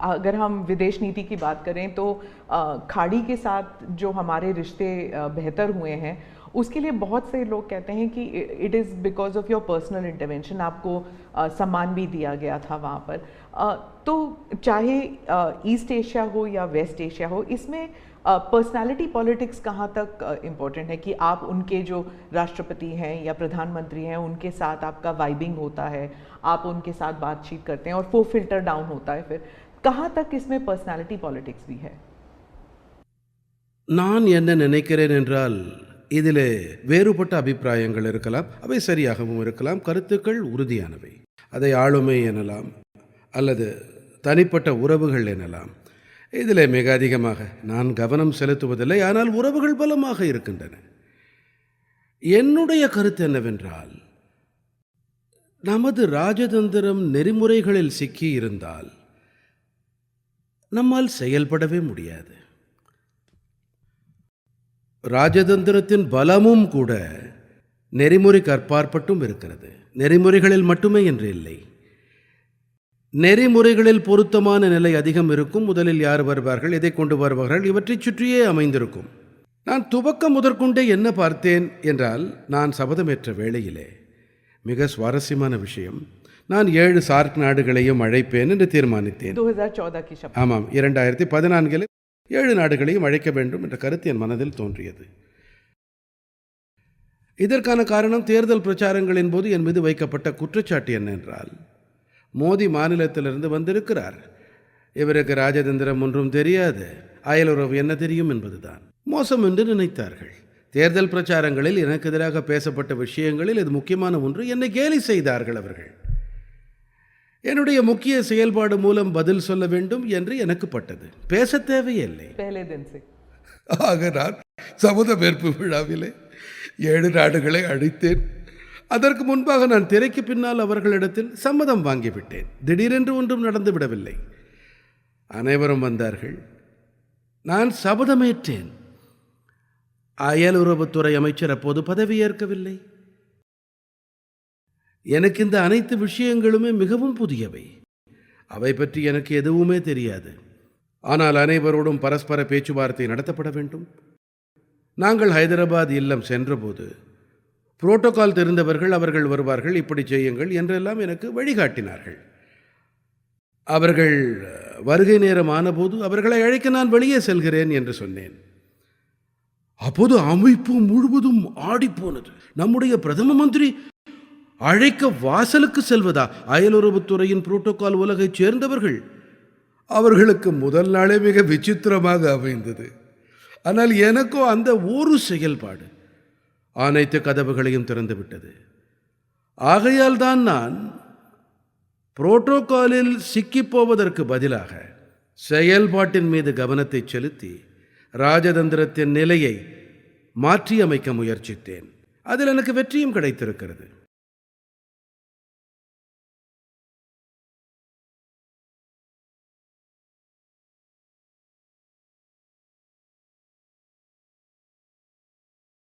अगर हम विदेश नीति की बात करें तो खाड़ी के साथ जो हमारे रिश्ते बेहतर हुए हैं, उसके लिए बहुत से लोग कहते हैं कि it is because of your personal intervention आपको सम्मान भी दिया गया था वहाँ पर। तो चाहे ईस्ट एशिया हो या वेस्ट एशिया हो, इसमें पर्सनालिटी पॉलिटिक्स कहाँ तक इम्पोर्टेंट है कि आप उनके जो राष्ट्रपति हैं या प्रधानमंत्री हैं, उनके साथ आपका वाइबिंग होता है, आप उनके साथ बातचीत करते हैं और वो फ़िल्टर डाउन होता है फिर। कहाँ तक इसमें पर्सनालिटी पॉलिटिक्स भी है நான் என்ன நினைக்கிறேன் என்றால் இதிலே வேறுபட்ட அபிப்பிராயங்கள் இருக்கலாம் அவை சரியாகவும் இருக்கலாம் கருத்துக்கள் உறுதியானவை அதை ஆளுமை எனலாம் அல்லது தனிப்பட்ட உறவுகள் எனலாம் இதிலே மிக அதிகமாக நான் கவனம் செலுத்துவதில்லை ஆனால் உறவுகள் பலமாக இருக்கின்றன என்னுடைய கருத்து என்னவென்றால் நமது ராஜதந்திரம் நெறிமுறைகளில் சிக்கி இருந்தால் நம்மால் செயல்படவே முடியாது. ராஜதந்திரத்தின் பலமும் கூட நெறிமுறை கற்பாற்பட்டும் இருக்கிறது. நெறிமுறைகளில் மட்டுமே என்று இல்லை. நெறிமுறைகளில் பொருத்தமான நிலை அதிகம் இருக்கும். முதலில் யார் வருவார்கள் எதை கொண்டு வருவார்கள் இவற்றைச் சுற்றியே அமைந்திருக்கும். நான் துவக்கம் முதற்கொண்டே என்ன பார்த்தேன் என்றால் நான் சபதமேற்ற வேளையிலே மிக சுவாரஸ்யமான விஷயம் நான் ஏழு சார்க் நாடுகளையும் அழைப்பேன் என்று தீர்மானித்தேன். ஆமாம் இரண்டாயிரத்தி பதினான்கில் ஏழு நாடுகளையும் அழைக்க வேண்டும் என்ற கருத்து என் மனதில் தோன்றியது. இதற்கான காரணம் தேர்தல் பிரச்சாரங்களின் போது என் மீது வைக்கப்பட்ட குற்றச்சாட்டு என்னென்றால் மோதி மாநிலத்திலிருந்து வந்திருக்கிறார். இவருக்கு ராஜதந்திரம் ஒன்றும் தெரியாது. அயலுறவு என்ன தெரியும் என்பதுதான். மோசம் என்று நினைத்தார்கள். தேர்தல் பிரச்சாரங்களில் எனக்கு எதிராக பேசப்பட்ட விஷயங்களில் இது முக்கியமான ஒன்று. என்னை கேலி செய்தார்கள் அவர்கள். என்னுடைய முக்கிய செயல்பாடு மூலம் பதில் சொல்ல வேண்டும் என்று எனக்கு பட்டது. பேச தேவையில்லை. ஆக நான் சமுத வேர்ப்பு விழாவிலே ஏழு நாடுகளை அழித்தேன். அதற்கு முன்பாக நான் திரைக்கு பின்னால் அவர்களிடத்தில் சம்மதம் வாங்கிவிட்டேன். திடீரென்று ஒன்றும் நடந்து விடவில்லை. அனைவரும் வந்தார்கள். நான் சபதமேற்றேன். அயலுறவுத்துறை அமைச்சர் அப்போது பதவியேற்கவில்லை. எனக்கு இந்த அனைத்து விஷயங்களுமே மிகவும் புதியவை. அவை பற்றி எனக்கு எதுவுமே தெரியாது. ஆனால் அனைவரோடும் பரஸ்பர பேச்சுவார்த்தை நடத்தப்பட வேண்டும். நாங்கள் ஹைதராபாத் இல்லம் சென்றபோது புரோட்டோகால் தெரிந்தவர்கள் அவர்கள் வருவார்கள் இப்படி செய்யுங்கள் என்றெல்லாம் எனக்கு வழிகாட்டினார்கள். அவர்கள் வருகை நேரம் ஆனபோது அவர்களை அழைக்க நான் வெளியே செல்கிறேன் என்று சொன்னேன். அப்போது அமைப்பு முழுவதும் ஆடிப்போனது. நம்முடைய பிரதம மந்திரி அழைக்க வாசலுக்கு செல்வதா? அயலுறவுத்துறையின் புரோட்டோகால் உலகைச் சேர்ந்தவர்கள். அவர்களுக்கு முதல் நாளே மிக விசித்திரமாக அமைந்தது. ஆனால் எனக்கோ அந்த ஒரு செயல்பாடு அனைத்து கதவுகளையும் திறந்துவிட்டது. ஆகையால் தான் நான் புரோட்டோகாலில் சிக்கிப்போவதற்கு பதிலாக செயல்பாட்டின் மீது கவனத்தை செலுத்தி ராஜதந்திரத்தின் நிலையை மாற்றியமைக்க முயற்சித்தேன். அதில் எனக்கு வெற்றியும் கிடைத்திருக்கிறது.